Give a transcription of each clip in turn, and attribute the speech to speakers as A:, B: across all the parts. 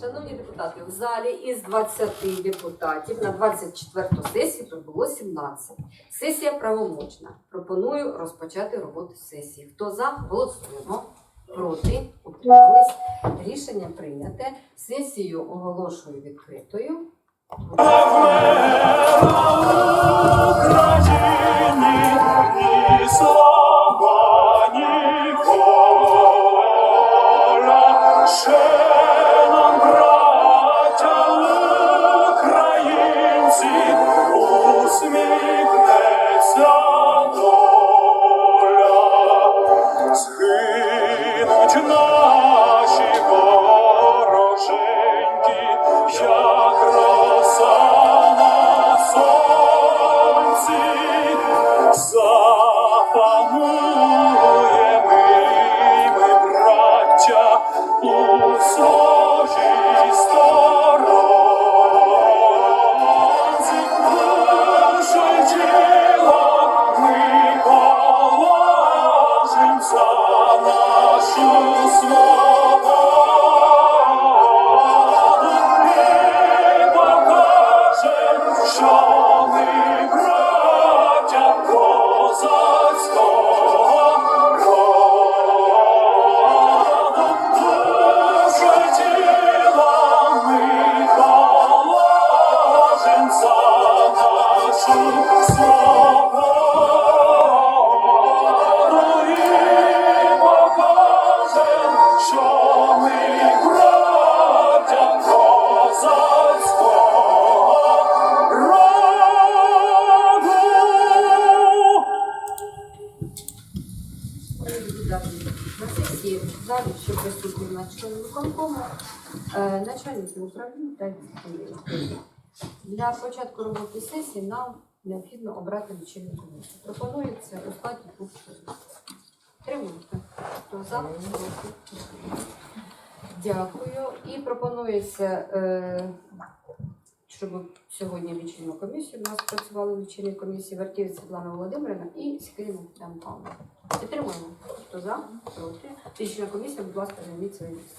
A: Шановні депутати, в залі із 20 депутатів на 24 сесію прибуло 17. Сесія правомочна. Пропоную розпочати роботу сесії. Хто за? Голосуємо. Проти? Утримались. Рішення прийняте. Сесію оголошую відкритою.
B: На
A: сесії залі, що присутні на члені виконкому, е, начальники управління та військові. Для початку роботи сесії нам необхідно обрати лічильну комісію. Пропонується у складі двох чоловік. Тримуйте. Хто за? Проти? Дякую. І пропонується, е, щоб сьогодні лічильну комісію у нас працювали в комісії Вартівець Світлана Володимирівна і Скрина Тетяна Павловна. Підтримуємо. Хто за? Проти? Лічильна комісія, будь ласка, займіть свої місця.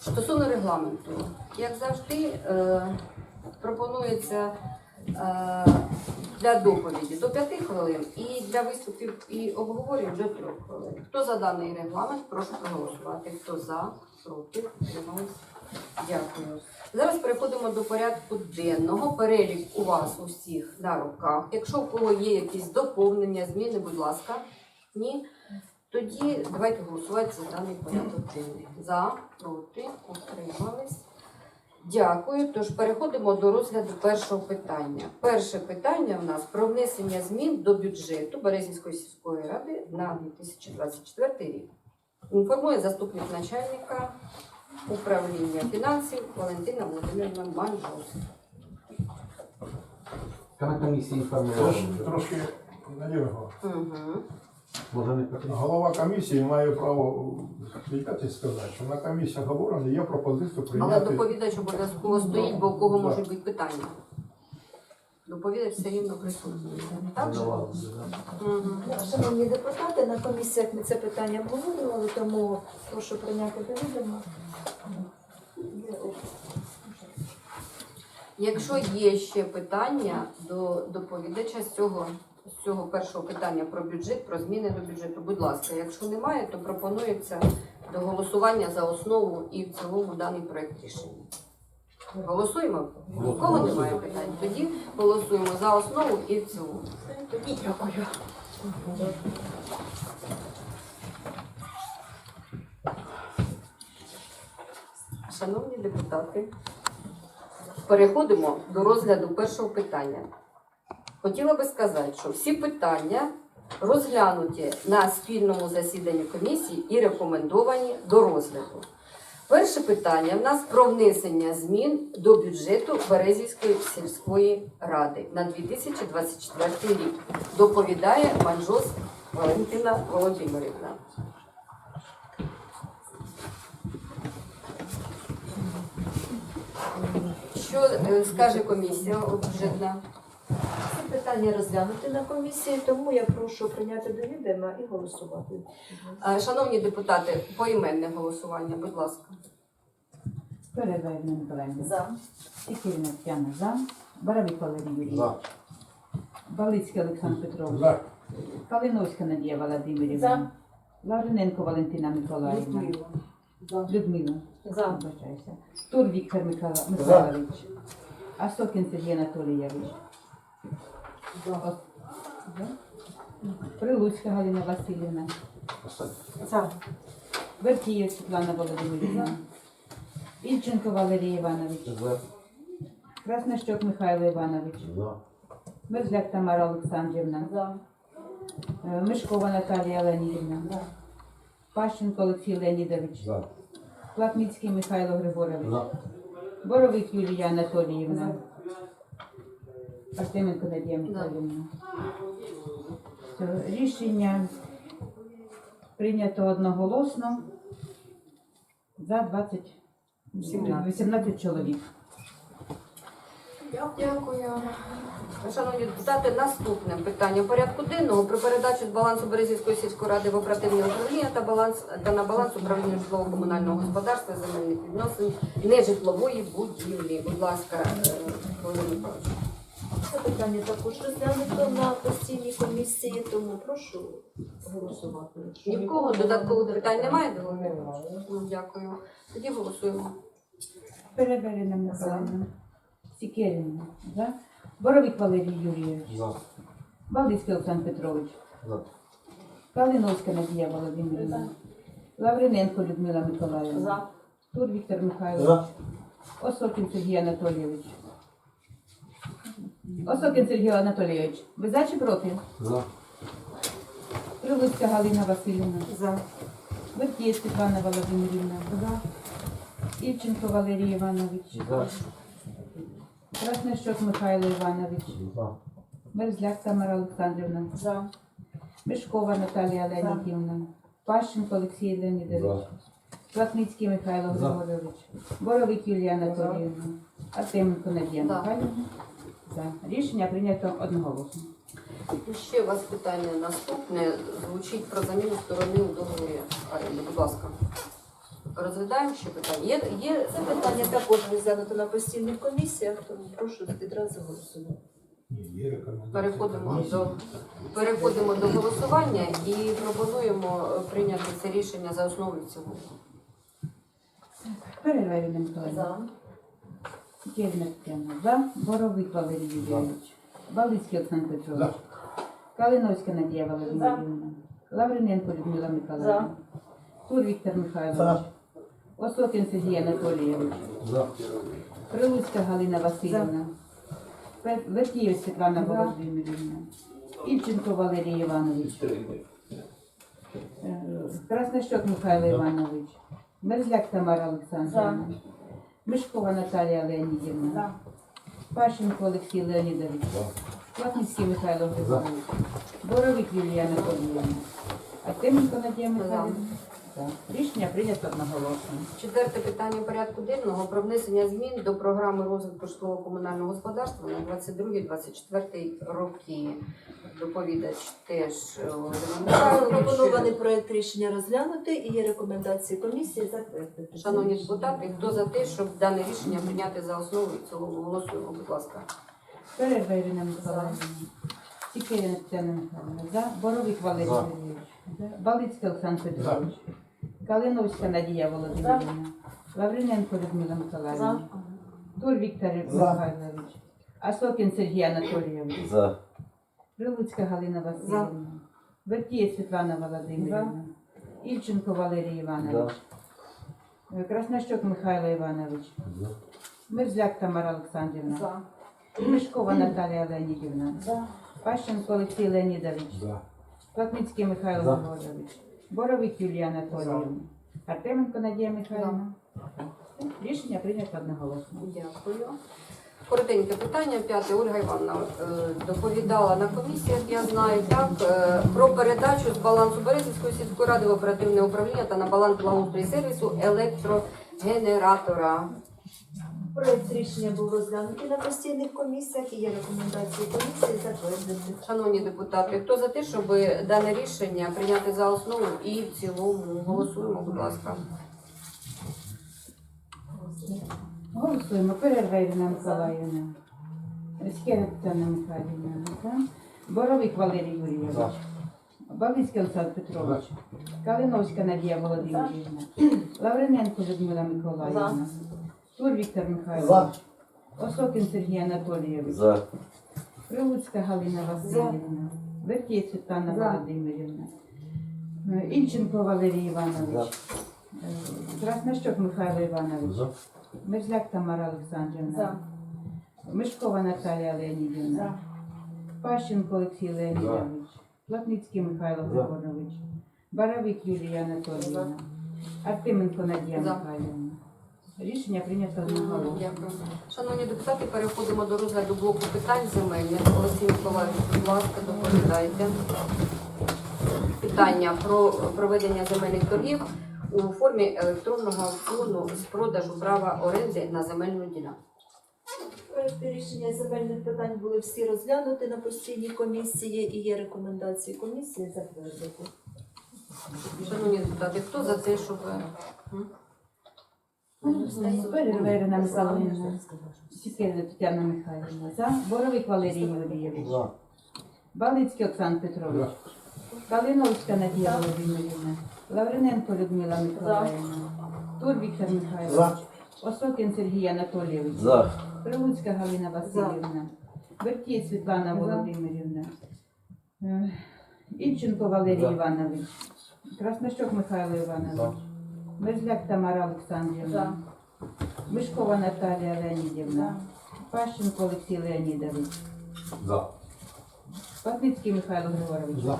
A: Стосовно регламенту, як завжди, е, пропонується для доповіді до 5 хвилин і для виступів і обговорень до 3 хвилин. Хто за даний регламент, прошу проголосувати. Хто за, проти, утримались. Дякую. Зараз переходимо до порядку денного. Перелік у вас усіх на руках. Якщо у кого є якісь доповнення, зміни, будь ласка. Ні. Тоді давайте голосувати за даний порядок денний. За, проти, утримались. Дякую. Тож переходимо до розгляду першого питання. Перше питання в нас про внесення змін до бюджету Березівської сільської ради на 2024 рік. Інформує заступник начальника управління фінансів Валентина Володимирівна
C: ж трошки наліво.
A: Угу.
D: Може не потрібно.
C: Голова комісії має право відкати сказати, що на комісіях говорено, є пропозиція
A: Але
C: прийняти.
A: доповідач обов'язково стоїть, бо у кого можуть бути питання. Доповідач все рівно присутній. Так же? Мгм.
E: Шановні депутати, на комісіях ми це питання обговорювали, тому прошу прийняти до відома.
A: Якщо є ще питання до доповідача з цього, з цього першого питання про бюджет, про зміни до бюджету, будь ласка, якщо немає, то пропонується до голосування за основу і в цілому даний проект рішення. Голосуємо? Нікого немає питань. Тоді голосуємо за основу і в цілому.
E: Тоді дякую.
A: Шановні депутати, переходимо до розгляду першого питання. Хотіла би сказати, що всі питання розглянуті на спільному засіданні комісії і рекомендовані до розгляду. Перше питання в нас про внесення змін до бюджету Березівської сільської ради на 2024 рік. Доповідає Манжос Валентина Володимирівна. Що е, скаже комісія бюджетна?
E: Питання розглянути на комісії, тому я прошу прийняти до відома і голосувати.
A: Е, Шановні депутати, поіменне голосування, будь ласка.
F: Передай Миколаївна.
E: За.
F: Тікірина Тетяна за. Боровик Валерій Юрійович.
D: За.
F: Балицький Олександр Петрович.
C: За.
F: Калиновська Надія Володимирівна.
E: За.
F: Лавриненко Валентина Миколаївна. Людмила.
E: За.
F: Вибачаюся. Тур Віктор Микола- Михайлович. Асокін Сергій Анатолійович. За. Прилуцька Галина Васильівна.
E: За.
F: Вертієв Світлана Володимирівна. Ільченко Валерій Іванович.
D: За.
F: Краснощок Михайло Іванович.
D: За.
F: Мерзляк Тамара Олександрівна.
E: За.
F: Е, Мишкова Наталія Леонідівна. Пащенко Олексій Леонідович.
D: За.
F: Платницький Михайло Григорович.
D: За.
F: Боровик Юлія Анатоліївна. Артеменко Надія Михайлівна. Все, Рішення прийнято одноголосно за 20, 18 чоловік.
A: Дякую. Шановні депутати, наступне питання порядку денного про передачу з балансу Березівської сільської ради в оперативне управління та баланс та на баланс управління житлово-комунального господарства земельних відносин нежитлової будівлі. Будь ласка, е, Володимир Михайлович.
E: Це питання також розглянуто на постійній комісії, тому прошу голосувати.
A: Ні в кого додаткових питань немає Михайловича? Ну, Дякую. Тоді голосуємо.
F: Переберена Михайлівна. Сікерівна. За. Боровик Валерій Юрійович.
D: За.
F: Балицький Олександр Петрович.
D: За.
F: Калиновська Надія Володимирівна. Лавриненко Людмила Миколаївна. Тур Віктор Михайлович.
D: За.
F: Осокін Сергій Анатолійович. Осокін Сергій Анатолійович. Ви за чи проти?
D: За.
F: Прилуцька Галина Васильівна.
E: За.
F: Вертіє Світлана Володимирівна. За. Ільченко Валерій Іванович.
D: За.
F: Краснощок Михайло Іванович.
D: За.
F: Мерзляк Тамара Олександрівна.
E: За.
F: Мишкова Наталія Леонідівна. Пащенко Олексій Леонідович. Платницький Михайло
D: За.
F: Григорович. Боровик Юлія Анатоліївна. Артеменко Надія. Михайлівна. За. Рішення прийнято одноголосно.
A: І ще у вас питання наступне звучить про заміну сторони у договорі оренди. Будь ласка. Розглядаємо ще питання. Є, є
E: Це питання також розглянуто на постійних комісіях, тому прошу відразу голосувати.
A: Переходимо до переходимо до голосування і пропонуємо е, прийняти це рішення за основу і в
F: Перерва
E: За.
F: Боровик Валерій Юрійович. Балицький Олександр Петрович. Калиновська Надія Володимирівна. Лавриненко Людмила Миколаївна. Тур Віктор Михайлович. Осокін Сергій Анатолійович. Прилуцька Галина Васильівна. Пе- Вертієв Світлана Володимирівна. Ільченко Валерій Іванович. Е, Краснощок Михайло Іванович. Мерзляк Тамара Олександрівна. Мишкова Наталія Леонідівна. Пащенко Олексій Леонідович. Платницький Михайло Григорович. Боровик Юлія Анатолійовна. Артеменко Надія Михайлівна. За. Рішення прийнято одноголосно.
A: Четверте питання порядку денного про внесення змін до програми розвитку житлово-комунального господарства на 22-24 роки. Доповідач теж е.
E: Пропонований проект рішення розглянути і є рекомендації комісії затвердити.
A: Шановні депутати, хто за те, щоб дане рішення прийняти за основу і в цілому голосуємо, будь ласка.
F: Ірина Миколаївна. Тікерина Тетяна За. Боровик Валерій
D: За.
F: Балицький Олександр Петрович. Калиновська Надія Володимирівна. Лавриненко Людмила Миколаївна. Тур Віктор Михайлович. Асокін Сергій Анатолійович.
D: За.
F: Прилуцька Галина Васильівна. Вертіє Світлана Володимирівна. Ільченко Валерій Іванович. Краснощок Михайло Іванович.
D: За.
F: Мерзляк Тамара Олександрівна.
E: За.
F: Мишкова Наталія Леонідівна.
E: За.
F: Пащенко Олексій Леонідович.
D: За.
F: Платницький Михайло
D: За.
F: Боровик Юлія Анатоліївна. Артеменко Надія Михайлівна. Рішення прийнято одноголосно.
A: Дякую. Коротеньке питання, п'яте. Ольга Івановна е, доповідала на комісіях, я знаю, так, е, про передачу з балансу Березівської сільської ради в оперативне управління та на баланс благоустрою і сервісу електрогенератора.
E: Проект рішення був розглянутий на постійних комісіях і є рекомендації комісії затвердити.
A: Шановні депутати, хто за те, щоб дане рішення прийняти за основу і в цілому? Голосуємо, будь ласка.
F: Голосуємо. Перерва Миколаївна. Різкевич Тетяна Михайлівна. Боровик Валерій Юрійович.
D: За.
F: Олександр Петрович. Калиновська Надія Володимирівна. Лавриненко Людмила Миколаївна. Тур Віктор Михайлович. Осокін Сергій Анатолійович.
G: За.
F: Прилуцька Галина Васильівна. Вертєць Світлана Володимирівна. Ільченко Валерій Іванович. Е, Краснощок Михайло Іванович.
D: За.
F: Мерзляк Тамара Олександрівна. Мишкова Наталія Леонідівна. Пащенко Олексій Леонідович. Платницький Михайло Григорович. Баравик Юлія Анатоліївна. Артеменко Надія Михайлівна. Рішення прийнято одноголосно.
A: Дякую. Шановні депутати, переходимо до розгляду блоку питань земельних. Олексій Миколаївич, будь ласка, доповідайте. Питання про проведення земельних торгів у формі електронного аукціону з продажу права оренди на земельну ділянку.
E: Проекти рішення земельних питань були всі розглянуті на постійній комісії і є рекомендації комісії затвердити.
A: Шановні депутати, хто за те, щоб М?
F: Перерва Ірина Михайлівна. Сікельна Тетяна Михайлівна. За. Боровик Валерій Юрійович.
D: За.
F: Балицький Оксан Петрович. Калиновська Надія Володимирівна. Лавриненко Людмила Миколаївна. Тур Віктор Михайлович. Осокін Сергій Анатолійович.
G: За.
F: Прилуцька Галина Васильівна. Вертєць Світлана Володимирівна. Е, Ільченко Валерій Іванович. Краснощок Михайло Іванович. Мерзляк Тамара Олександрівна. Мишкова Наталія Леонідівна. Пащенко Олексій Леонідович.
D: За.
F: Патницький Михайло Григорович.
D: За.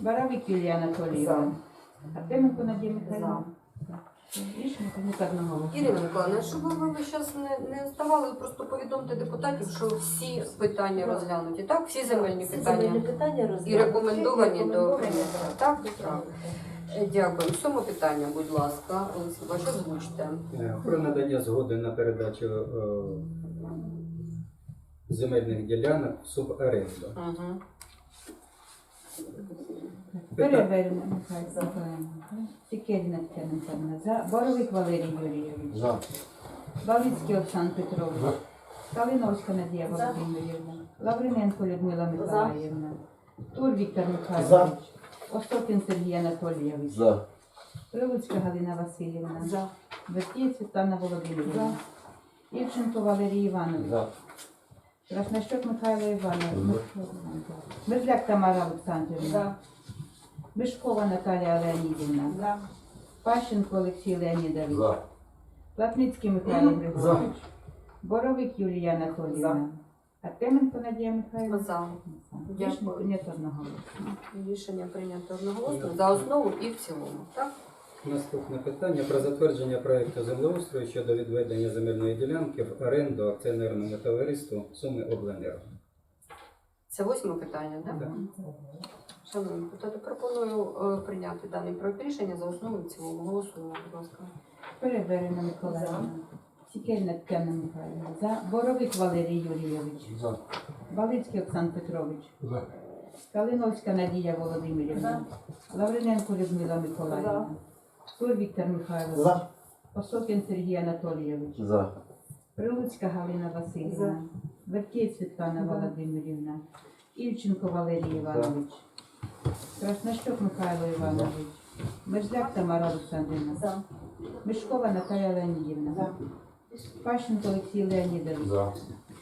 F: Баравик Юлія Анатоліївна. Артеменко Надія Михайлівна. Одноголосно.
A: Ірина Миколаївна, щоб ви зараз не, не вставали, просто повідомте депутатів, що всі питання розглянуті, так? Всі земельні
E: Всі земельні
A: питання
E: питання
A: і рекомендовані до прийняття. Так, так. Дякую. Сьоме питання, будь ласка, Олексій озвучте.
H: Е, Про надання згоди на передачу е, земельних ділянок в суборенду.
A: Угу.
F: Перевернемо Михайло. Сікельна Тетяна. За. Боровик Валерій Юрійович.
D: За.
F: Балицький Олександр Петрович. Калиновська Надія Володимирівна. Лавриненко Людмила Миколаївна. Тур Віктор Михайлович. Остопін Сергій Анатолійович.
G: За.
F: Прилуцька Галина Васильівна. За. Вертіє Світлана Володимирівна. Ільченко Валерій Іванович.
D: За.
F: Краснощок Михайло Іванович. Мерзляк Тамара Олександрівна. Мишкова Наталія Леонідівна. Пащенко Олексій Леонідович.
D: За.
F: Платницький Михайло Григорович. Боровик Юлія Анатоліївна. Артеменко Надія Михайлівна.
A: За.
F: Рішення
A: Дякую.
F: прийнято одноголосно.
A: Рішення прийнято одноголосно за основу і в цілому. Так?
H: Наступне питання про затвердження проекту землеустрою щодо відведення земельної ділянки в оренду акціонерному товариству Суми Обленерго.
A: Це восьме питання, так?
H: Так.
A: Шановні депутати, пропоную е, прийняти даний проект рішення за основу і в цілому. Голосуємо, будь ласка.
F: Переверена Миколаївна. Сікельна Тетяна Михайлівна. За. Боровик Валерій Юрійович.
D: За.
F: Балицький Оксан Петрович.
C: За.
F: Калиновська Надія Володимирівна. Лавриненко Людмила Миколаївна. Тур Віктор Михайлович. Осокін Сергій Анатолійович.
G: За.
F: Прилуцька Галина Васильівна. Вертєць Світлана Володимирівна. Ільченко Валерій Іванович. Краснощок Михайло Іванович. Мерзляк Тамара Олександрівна. Мишкова Наталія Леонідівна. Пащенко Олексій Леонідович.
D: За.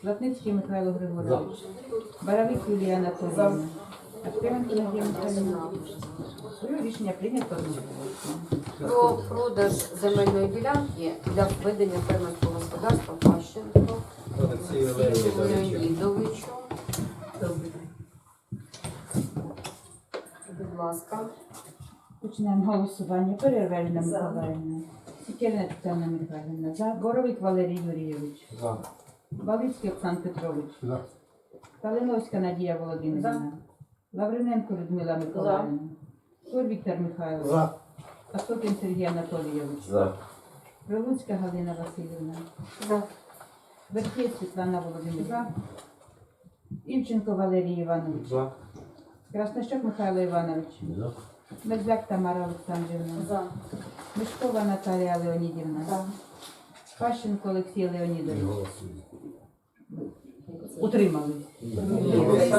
F: Платницький Михайло Григорович. Баравик Юлія Анатоліївна. Артеменко Надія Михайлівна. Рішення прийнято одноголосно.
A: Про продаж земельної ділянки для ведення фермерського господарства Пащенко
H: Олексію Леонідовичу.
A: Леонідовичу. Будь ласка.
F: Почнемо голосування. Перервельна Миколаївна. Сікельна Тетяна Михайлівна. За. Боровик Валерій Юрійович.
D: За.
F: Балицький Оксан Петрович.
C: За.
F: Калиновська Надія Володимирівна. Лавриненко Людмила Миколаївна. Тур Віктор Михайлович.
D: За.
F: Остопін Сергій Анатолійович.
G: За.
F: Прилуцька Галина Васильівна.
A: За.
F: Верхєць Світлана Володимирівна. Ільченко Валерій Іванович.
D: За.
F: Краснощок Михайло Іванович.
D: За.
F: Мерзляк Тамара Олександрівна.
E: За.
F: Мишкова Наталія Леонідівна.
E: За.
F: Пащенко Олексій Леонідович.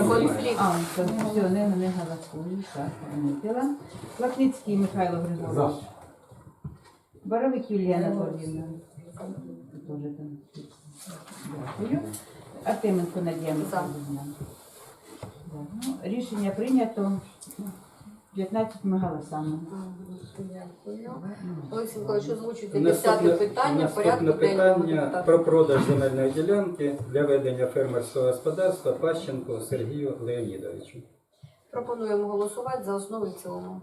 A: Конфлікт.
F: А, все, не, не голосую. Так, помітила. Платницький Михайло Григорович. Боровик Юлія Анатоліївна. Тоже там. Дякую. Артеменко Надія Михайлівна. Так, ну, Рішення прийнято 15 голосами.
A: Дякую. Олексій Миколаївич, озвучуйте
H: Наступне,
A: десяте питання в порядку
H: наступне питання
A: депутата.
H: про продаж земельної ділянки для ведення фермерського господарства Пащенко Сергію Леонідовичу.
A: Пропонуємо голосувати за основу і в цілому.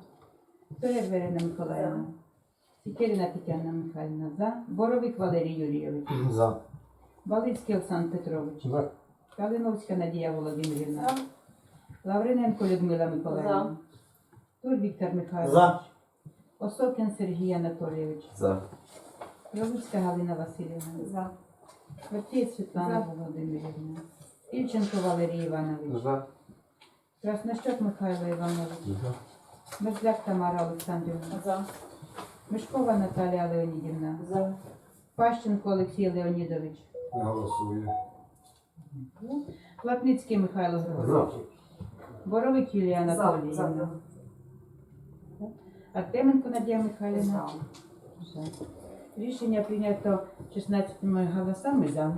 F: Переверена Миколаївна. Сікеріна Тетяна Михайлівна за. Боровик Валерій Юрійович.
D: За.
F: Балицький Олександр Петрович.
C: За.
F: Калиновська Надія Володимирівна. Лавриненко Людмила Миколаївна. Тур Віктор Михайлович.
D: За.
F: Осокін Сергій Анатолійович.
D: За.
F: Прилуцька Галина Васильівна.
E: За.
F: Вертєць Світлана Володимирівна. Ільченко Валерій Іванович.
D: За.
F: Краснощок Михайло Іванович.
D: За.
F: Мерзляк Тамара Олександрівна.
E: За.
F: Мишкова Наталія Леонідівна.
E: За.
F: Пащенко Олексій Леонідович.
D: Голосую.
F: Платницький Михайло Григорович. Боровик Юлія Анатоліївна. Артеменко Надія Михайлівна.
A: За.
F: Рішення прийнято 16 голосами за.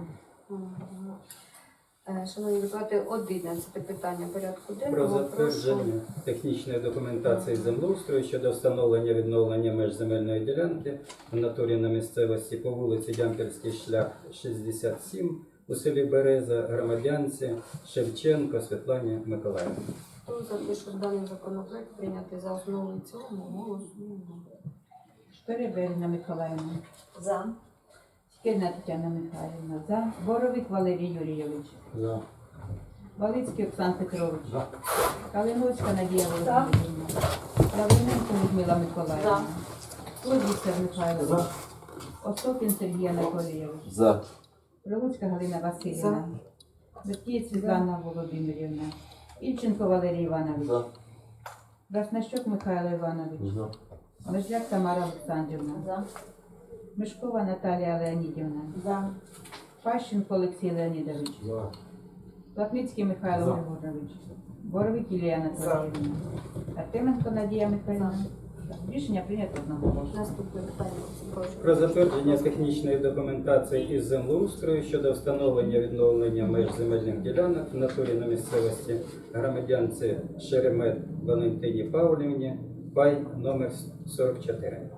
A: Е, Шановні депутати, 11 питання порядку
H: Про
A: денного.
H: Затвердження технічної документації землеустрою щодо встановлення відновлення меж земельної ділянки в натурі на місцевості по вулиці Дямпільський шлях 67 у селі Береза, громадянці Шевченко Світлані Миколаївні.
A: Хто за те, щоб даний законопроект прийняти за основу і цілому, голосуємо.
F: Переберна Миколаївна.
E: За.
F: Скільна Тетяна Михайлівна. За. Боровик Валерій Юрійович.
D: За.
F: Валицький Оксан Петрович.
C: За.
F: Калиновська Надія Володимирівна. Лавриненко Людмила Миколаївна. Віктор Михайлович. Осокін Сергій Анатолійович.
D: За.
F: Прилуцька Галина Васильівна. Вертієць Світлана Володимирівна. Ільченко Валерій Іванович.
D: За.
F: Краснощок Михайло Іванович.
D: За.
F: Лежак Тамара Олександрівна.
E: За.
F: Мишкова Наталія Леонідівна.
E: За.
F: Пащенко Олексій Леонідович.
D: За.
F: Платницький Михайло. Григорович. Боровик Ілія Анатоліївна. Артеменко Надія Михайлівна. Рішення прийнято одноголосно.
A: Питання.
H: Про затвердження технічної документації із землеустрою щодо встановлення відновлення меж земельних ділянок в натурі на місцевості громадянці Шеремет Валентині Павлівні, пай номер 44.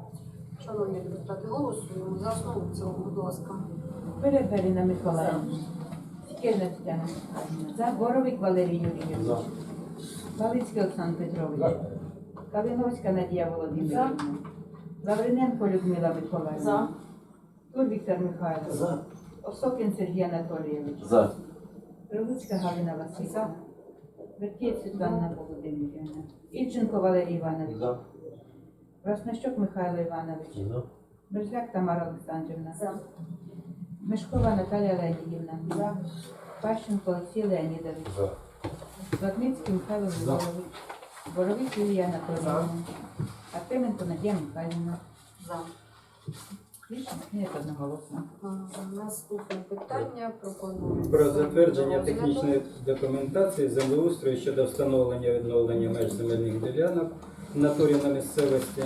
A: Шановні депутати, голосуємо за основу в цілому, будь ласка.
F: Переберіна Миколаївна. Сікельна Тетяна Михайлівна. За. Боровик Валерій Юрійович.
D: За.
F: Олександр Петрович. Калиновська Надія Володимирівна. Лавриненко Людмила Миколаївна.
E: За.
F: Тур Віктор Михайлович.
D: За.
F: Осокін Сергій Анатолійович.
D: За.
F: Прилуцька Галина Васильівна. Вертєць Світлана Володимирівна. Ільченко Валерій Іванович.
D: За.
F: Краснощок Михайло Іванович.
D: За.
F: Берзляк Тамара Олександрівна.
E: За.
F: Мишкова Наталія Леонідівна.
E: За.
F: Пащенко Олексій Леонідович.
D: За.
F: Платницький Михайло Григорович. Боровик Юлія Анатоліївна. Артеменко Надія Михайлівна.
A: За.
F: Рішення прийнято одноголосно.
A: Наступне питання пропоную.
H: Про затвердження технічної документації землеустрою щодо встановлення відновлення меж земельних ділянок в натурі на місцевості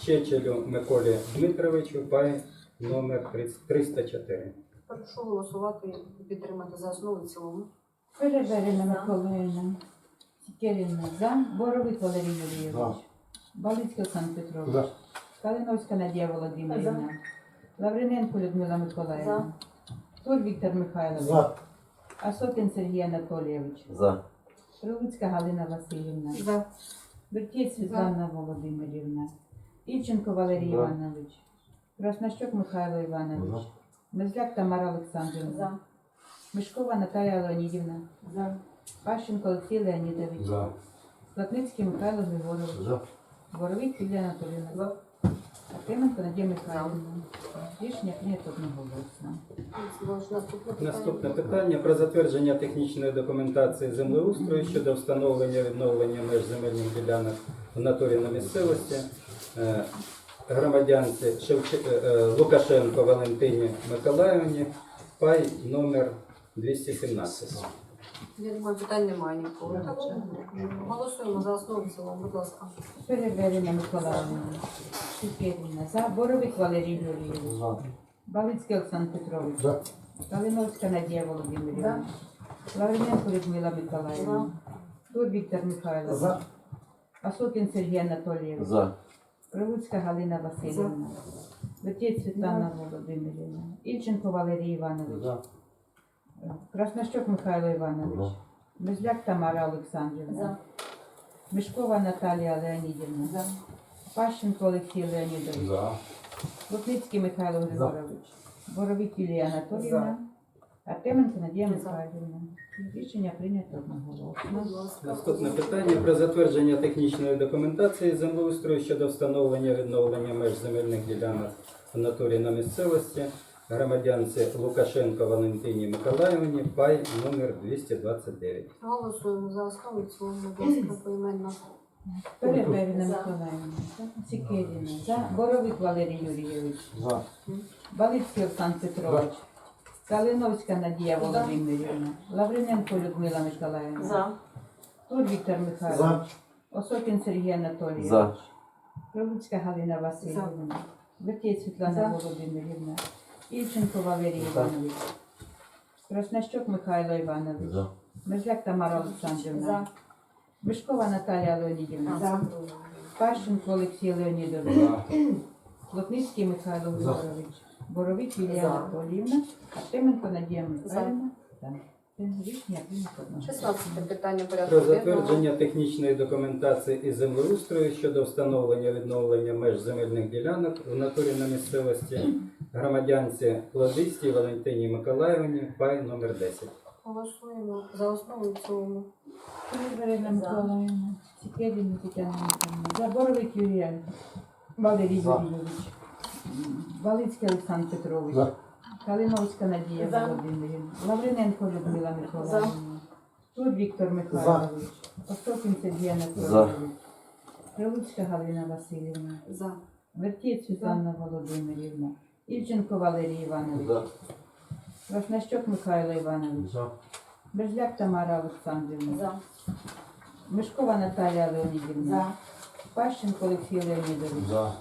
H: Чечелю Миколі Дмитровичу, пай номер 304.
A: Прошу голосувати і підтримати за основу і в цілому.
F: Переберена
E: За.
F: Миколаївна. Сікерівна за. Боровик Валерій Юрійович.
D: За.
F: Балицький Олександр Петрович.
C: За.
F: Калиновська Надія Володимирівна. Лавриненко Людмила Миколаївна. Тур Віктор Михайлович.
D: За.
F: Асокін Сергій Анатолійович.
D: За.
F: Прилуцька Галина Васильівна.
A: За.
F: Бертєць Світлана Володимирівна. Ільченко Валерій. Іванович. Краснощок Михайло Іванович.
D: За.
F: Мерзляк Тамара Олександрівна. Мишкова Наталія Леонідівна.
E: За.
F: Пащенко Олексій Леонідович.
D: За.
F: Платницький Михайло Григорович.
D: За.
F: Боровик Юлія Анатолійовна. Артеменко Надія Михайлівна. Рішення прийнято одноголосно.
A: Наступне питання.
H: Про затвердження технічної документації землеустрою щодо встановлення відновлення меж земельних ділянок в натурі на місцевості е, громадянці Шевче- е, е, Лукашенко Валентині Миколаївні, пай номер 217.
A: Я думаю, питань немає нікого. Голосуємо за основу в цілому, будь ласка.
F: Переверена Миколаївна. Сікерівна. За. Боровик Валерій Юрійович.
D: За.
F: Балицький Олександр Петрович.
C: За.
F: Калиновська Надія Володимирівна. Лавриненко Людмила Миколаївна. Тур Віктор Михайлович.
D: За.
F: Осокін Сергій Анатолійович.
D: За.
F: Прилуцька Галина Васильівна. Витєць Світлана Володимирівна. Ільченко Валерій Іванович.
D: За.
F: Краснощок Михайло Іванович. Безляк Тамара Олександрівна. Мішкова Наталія Леонідівна. Пащенко Олексій Леонідович.
D: За.
F: Лупницький Михайло Григорович. Боровик Юлія Анатоліївна. Артеменко Надія Михайлівна. Рішення прийнято одноголосно.
H: Наступне питання про затвердження технічної документації землеустрою щодо встановлення відновлення меж земельних ділянок в натурі на місцевості громадянці Лукашенко Валентині Миколаївні, пай номер 229.
A: Голосуємо за основу в цілому, будь ласка, поіменно.
F: Переберена Миколаївна. Сікеріна. За. Боровик Валерій Юрійович.
D: За.
F: Балицький Олександр Петрович. Калиновська Надія Володимирівна. Лавриненко Людмила Миколаївна.
E: За.
F: Тур Віктор Михайлович.
D: За.
F: Осокін Сергій Анатолійович.
D: За.
F: Прилуцька Галина Васильівна. Витєць Світлана Володимирівна. Ільченко Валерій Іванович. Краснощук Михайло Іванович.
D: За.
F: Мерзляк Тамара Олександрівна. Мишкова Наталія Леонідівна. Пащенко Олексій Леонідович. Плотницький Михайло Григорович. Боровик
A: Ілія
F: Анатоліївна. Артеменко Надія Михайлівна. Так. Це Рішення прийнято одноголосно.
A: 16 питання порядку
H: Про затвердження технічної документації із землеустрою щодо встановлення відновлення меж земельних ділянок в натурі на місцевості громадянці Кладистій Валентині Миколаївні, пай номер 10.
A: Голосуємо за основу і в цілому.
F: Миколаївна, Сікеріна Тетяна Михайлівна, Заборовик Юрій Валерій Юрійович, Балицький Олександр Петрович. Калиновська Надія
E: За.
F: Володимирівна, Лавриненко Людмила Миколаївна, Тур Віктор Михайлович, Остапін Сергій Анатолійович, Прилуцька Галина Васильівна,
A: За.
F: Вертєць Світлана Володимирівна, Ільченко Валерій Іванович,
D: За.
F: Краснощок Михайло Іванович,
D: За.
F: Берзляк Тамара Олександрівна,
E: За.
F: Мишкова Наталія Леонідівна.
E: За.
F: Пащенко Олексій Леонідович.
D: За.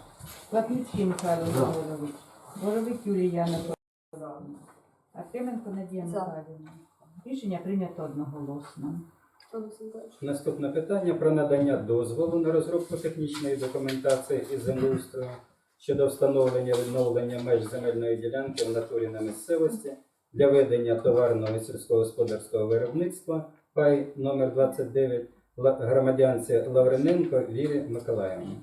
F: Платницький Михайло Григорович. Боровик Юлія Анатолійовна. Артеменко Надія
A: За.
F: Михайлівна. Рішення прийнято одноголосно.
H: Наступне питання про надання дозволу на розробку технічної документації із землеустрою щодо встановлення відновлення меж земельної ділянки в натурі на місцевості для ведення товарного і сільськогосподарського виробництва пай номер 29 громадянці Лавриненко Вірі Миколаївні.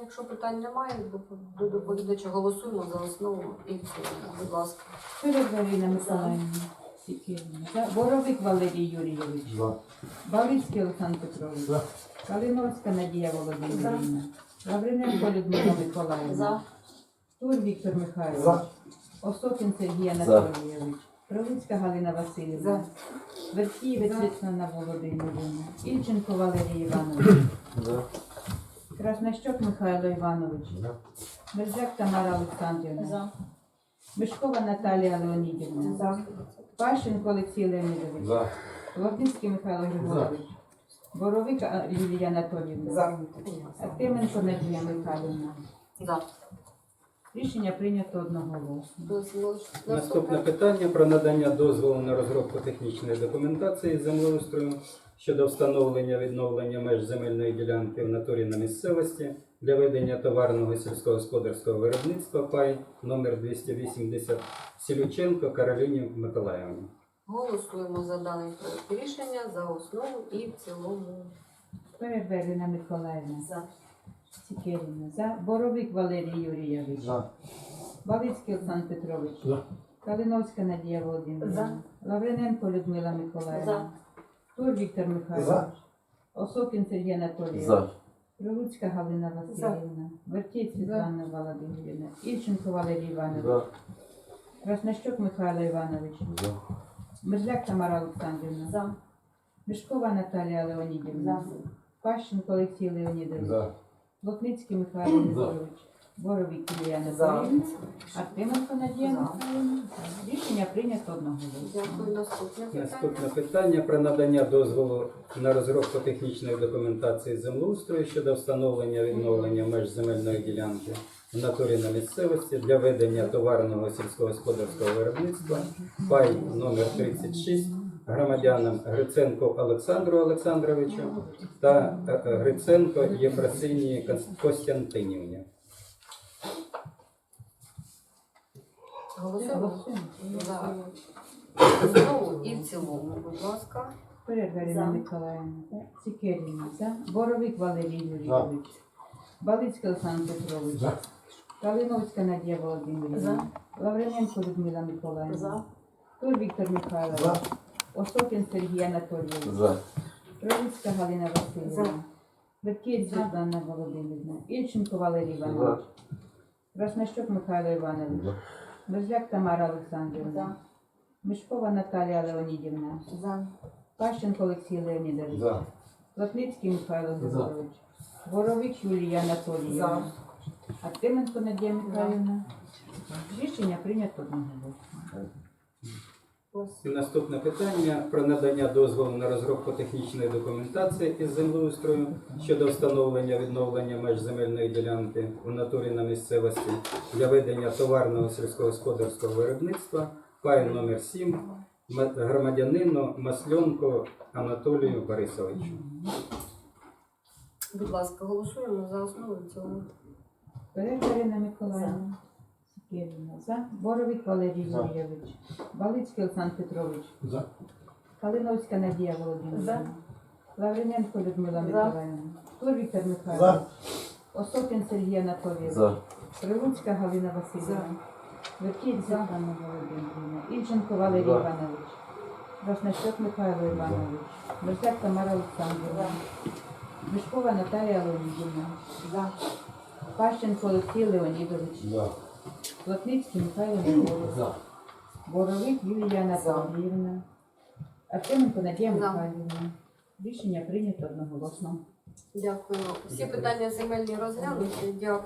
A: Якщо питань немає, до- до доповідача голосуємо за основу і в цілому. Будь ласка.
F: Переверіна Миколаївна. Сікірівна. За. Боровик Валерій Юрійович.
D: За.
F: Балицький Олександр Петрович.
C: За.
F: Калиновська Надія Володимирівна. Лавриненко Людмила Миколаївна. Тур Віктор Михайлович.
D: За.
F: Осокін Сергій Анатолійович. Прилуцька Галина Васильівна. Вертієвець Світлана Володимирівна. Ільченко Валерій Іванович.
D: За.
F: Краснощок Михайло Іванович. Мерзляк Тамара Олександрівна.
E: За.
F: Мишкова Наталія Леонідівна. Пащенко Олексій Леонідович.
D: За.
F: Лобницький Михайло Григорович. Боровик Юлія За. Артеменко Надія Михайлівна.
A: За.
F: Рішення прийнято одноголосно.
H: Наступне питання про надання дозволу на розробку технічної документації землеустрою щодо встановлення відновлення меж земельної ділянки в натурі на місцевості для ведення товарного сільськогосподарського виробництва пай номер 280 Сілюченко Кароліні Миколаївні.
A: Голосуємо за даний проект рішення за основу і в цілому.
F: Переберена Миколаївна.
E: За.
F: Сікерівна. За. Боровик Валерій Юрійович.
D: За.
F: Балицький Олександр Петрович.
C: За.
F: Калиновська Надія Володимирівна. Лавриненко Людмила Миколаївна. Тур Віктор Михайлович. Осокін Сергій Анатолійович.
D: За.
F: Прилуцька Галина Васильівна, Вертій Світлана Володимирівна, Ільченко Валерій Іванович,
D: За.
F: Краснощук Михайло Іванович,
D: За.
F: Мерзляк Тамара Олександрівна,
E: За.
F: Мішкова Наталія Леонідівна, Пащенко Олексій Леонідович,
D: За.
F: Лотницький Михайло Григорович, Боровик Юлія Анатоліївна, Артеменко Надія
A: За.
F: Михайлівна. Рішення прийнято одного
A: Дякую. Наступне питання.
H: Наступне питання про надання дозволу на розробку технічної документації землеустрою щодо встановлення відновлення меж земельної ділянки в натурі на місцевості для ведення товарного сільськогосподарського виробництва пай номер 36 громадянам Гриценко Олександру Олександровичу та е, е, Гриценко Єфросинії Костянтинівні.
A: Голосуємо. За. І в цілому, будь ласка.
F: Перегаріна. Миколаївна, Сікеріна, за. Боровик Валерій Юрійович, Балицький Олександр Петрович, Калиновська Надія Володимирівна,
E: За.
F: Лаврененко Людмила Миколаївна, Тур Віктор Михайлович. Осокін Сергій Анатолійович,
D: За.
F: Прилуцька Галина Васильівна, Беткєць Світлана Володимирівна, Ільченко Валерій Іванович, Краснощук Михайло Іванович, Мерзляк Тамара Олександрівна,
E: За.
F: Мишкова Наталія Леонідівна,
E: За.
F: Пащенко Олексій Леонідович,
D: За.
F: Латницький Михайло Григорович, Боровик Юлія Анатоліївна,
E: За.
F: Артеменко Надія Михайлівна. Рішення прийнято одноголосно.
H: І Наступне питання про надання дозволу на розробку технічної документації із землеустрою щодо встановлення відновлення меж земельної ділянки в натурі на місцевості для ведення товарного сільськогосподарського виробництва пай номер 7 громадянину Масленко Анатолію Борисовичу.
A: Будь ласка, голосуємо за основу і в цілому.
F: Перегарина Миколаївна, Сікеріна, за. Боровик Валерій
D: За.
F: Юрійович, Балицький Олександр Петрович,
C: За.
F: Калиновська Надія Володимирівна, Лавриненко Людмила Миколаївна, Віктор Михайлович, Осокін Сергій Анатолійович,
D: За.
F: Прилуцька Галина Васильівна, Веркіть Світлана Володимирівна, Ільченко Валерій
D: За.
F: Іванович, Краснощук Михайло Іванович, Мерзляк Тамара Олександрівна, Мішкова Наталія Леонідівна,
E: За.
F: Пащенко Олексій Леонідович,
D: За.
F: Плотницький Михайло Григорович,
D: За.
F: Боровик Юлія Анатоліївна, Артеменко Надія. Михайлівна. Рішення прийнято одноголосно.
A: Дякую. Всі питання земельні розглянуті. Дякую.